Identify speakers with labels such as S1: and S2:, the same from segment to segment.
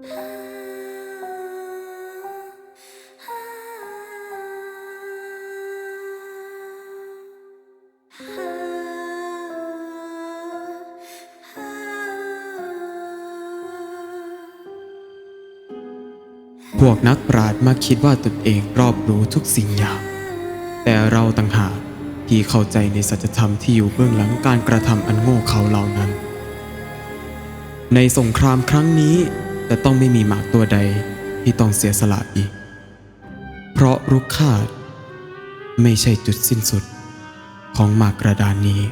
S1: พวกนักปราชญ์มักคิดว่าตนเองรอบรู้ทุกสิ่งอย่าง แต่เราต่างหากที่เข้าใจในสัจธรรมที่อยู่เบื้องหลังการกระทำอันโง่เขลาเหล่านั้น ในสงครามครั้งนี้ จะต้องไม่มีหมากตัวใดที่ต้องเสียสละอีก เพราะรุกคาด ไม่ใช่จุดสิ้นสุดของหมากกระดานนี้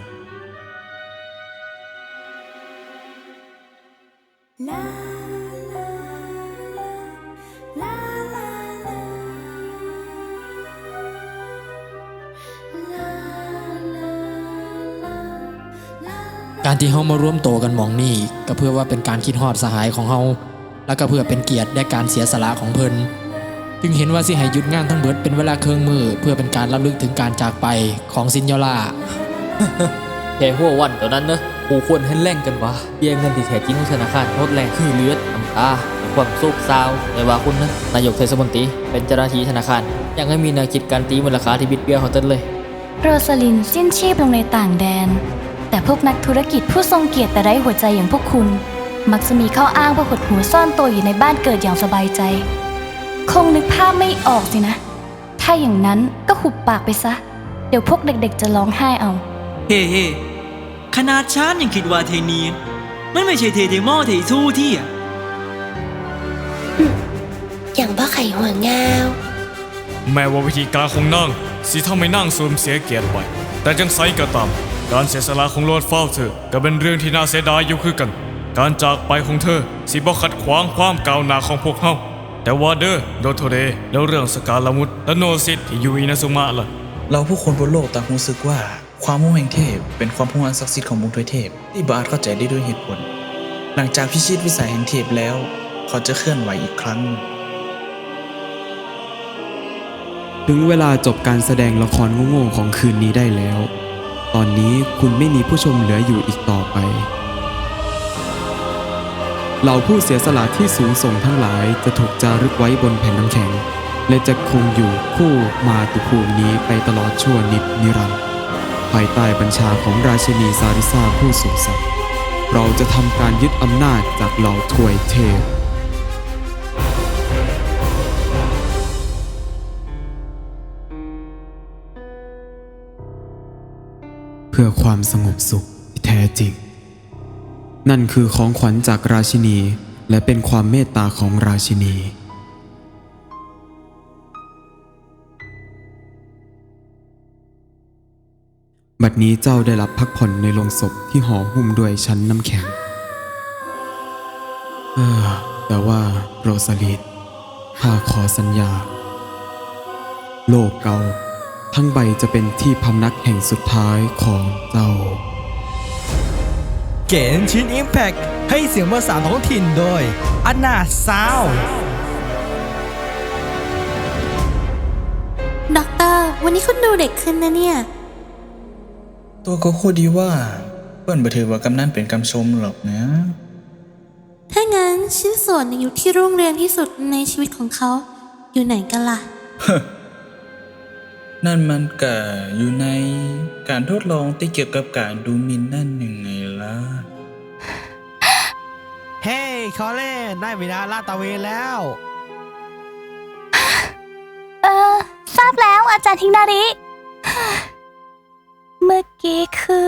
S2: การที่เฮามาร่วมโตกันมองนี่ก็เพื่อว่าเป็นการคิดฮอดสหายของเฮา แล้วก็เพื่อเป็นเกียรติและการเสียสละของเพิ่นจึงเห็นว่าสิให้หยุดงานทั้งเบิดเป็นเวลาเครื่องมือเพื่อเป็นการรับลึกถึงการจากไปของซินยอล่า
S3: แค่หัววันตัวนั้นเนอะกูควรให้แรงกันวะเบี้ยเงินที่แท้จริงของธนาคารโคตรแรงคือเลือดน้ำตาความโศกเศร้าในว่าคุณนะนายกเทศมนตรีเป็นเจ้าหน้าที่ธนาคาร ยังให้มีแนวคิดการตีมูลค่าที่บิดเบี้ยวของตนเลย
S4: โรสลินสิ้นชีพลงในต่างแดน แต่พวกนักธุรกิจผู้ทรงเกียรติแต่ไร้หัวใจอย่างพวกคุณ มักจะมีข้ออ้างเพื่อหดหัวซ่อนตัวอยู่ในบ้านเกิดอย่างสบายใจ คงนึกภาพไม่ออกสินะ ถ้าอย่างนั้นก็หุบปากไปซะ เดี๋ยวพวกเด็กๆจะร้องไห้เอา
S5: เฮ้เฮ้ขนาดฉันยังคิดว่าเทนีนมันไม่ใช่เทเทมอเทสู้ที่อะ
S6: อย่างบ้าไข่หัวงาว
S7: แม้ว่าวิธีการของนางสิทำให้นางสูญเสียเกียรติไป แต่จังไสก็ตาม การเสียสละของโลดเฝ้าเธอก็เป็นเรื่องที่น่าเสียดายอยู่คือกัน การจากไปของเธอสิบ่ขัดขวางความก้าวหน้าของพวกเฮาแต่ว่าเด้อโดโทเรแล้วเรื่องสกาลมุดและโนซิตที่อยู่อินาซุมะล่ะ
S8: เราผู้คนบนโลกต่างรู้สึกว่าความมุ่งแห่งเทพ เป็นความพุ่งอันศักดิ์สิทธิ์ของมุงทวยเทพ ที่บอาจเข้าใจได้ด้วยเหตุผล หลังจากพิชิตวิสัยแห่งเทพแล้ว เขาจะเคลื่อนไหวอีกครั้ง
S1: ถึงเวลาจบการแสดงละครโง่ๆของคืนนี้ได้แล้ว ตอนนี้คุณไม่มีผู้ชมเหลืออยู่อีกต่อไป เหล่าผู้เสียสละที่สูงส่งทั้งหลายจะถูกจารึกไว้บนแผ่นน้ำแข็ง และจะคงอยู่คู่มาตุภูมินี้ไปตลอดชั่วนิจนิรันดร์ภายใต้บัญชาของราชินีซาริซาผู้สูงสักดิ์เราจะทำการยึดอำนาจจากเหล่าทวยเทพเพื่อความสงบสุขที่แท้จริง นั่นคือของขวัญจากราชินี และเป็นความเมตตาของราชินี บัดนี้เจ้าได้รับพักผ่อนในโรงศพที่ห่อหุ้มด้วยชั้นน้ำแข็งเออแต่ว่าโรซาลีนข้าขอสัญญา โลกเก่าทั้งใบจะเป็นที่พำนักแห่งสุดท้ายของเจ้า
S9: เกนชินอิมแพกให้เสียงภาษาท้องถิ่นโดยอันนาซาว
S6: ด็อกเตอร์ วันนี้คุณดูเด็กขึ้นนะเนี่ย
S8: ตัวก็โคตรดีว่า เปิ้นบ่ถือว่ากำนันเป็นกำชมหรอกนะ
S6: ถ้างั้นชิ้นส่วนในยุคที่รุ่งเรืองที่สุดในชีวิตของเขา อยู่ไหนกันล่ะ
S8: นั่นมันก็อยู่ในการทดลองที่เกี่ยวกับการดูหมินนั่นยังไง ล่ะ
S9: เฮ้ยคอเล่ได้เวลาลาดตระเวนแล้ว
S4: เออ ทราบแล้วอาจารย์ทิงนาริ เมื่อกี้คือ